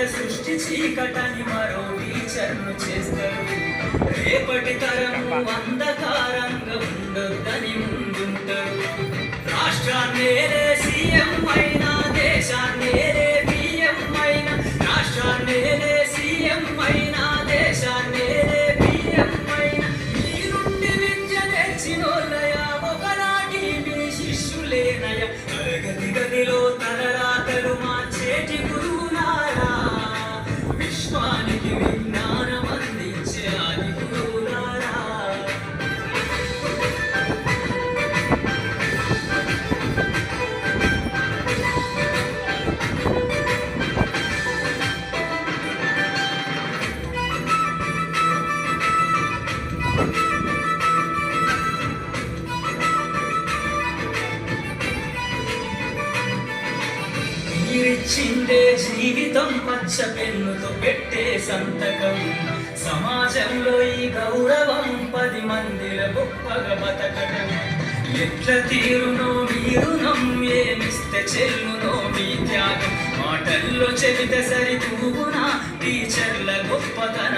చీకటని మరో టీచర్ను చేస్తారు రేపటి తరము అంధకారంగా ఉండొద్దని ముందుంటారు రాష్ట్రాన్నేరే సీఎం అయినా దేశాన్నేరే పిఎం అయినా రాష్ట్రాన్నేరే సీఎం అయినా దేశాన్నేరే పిఎం అయినా. మీ నుండి విద్య నేర్చినోళ్ళయ ఒకనాటి మీ శిష్యులేనయ? మీరిచ్చిందే జీవితం పచ్చ పెన్నుతో పెట్టే సంతకం. సమాజంలో ఈ గౌరవం పది మందిల గొప్పగా బతకటం. ఎట్ల తీరునో మీరునం ఏమిస్తే చెల్లునో మీ త్యాగం. మాటల్లో చెబితే సరి తూగునా టీచర్ల గొప్పతనం.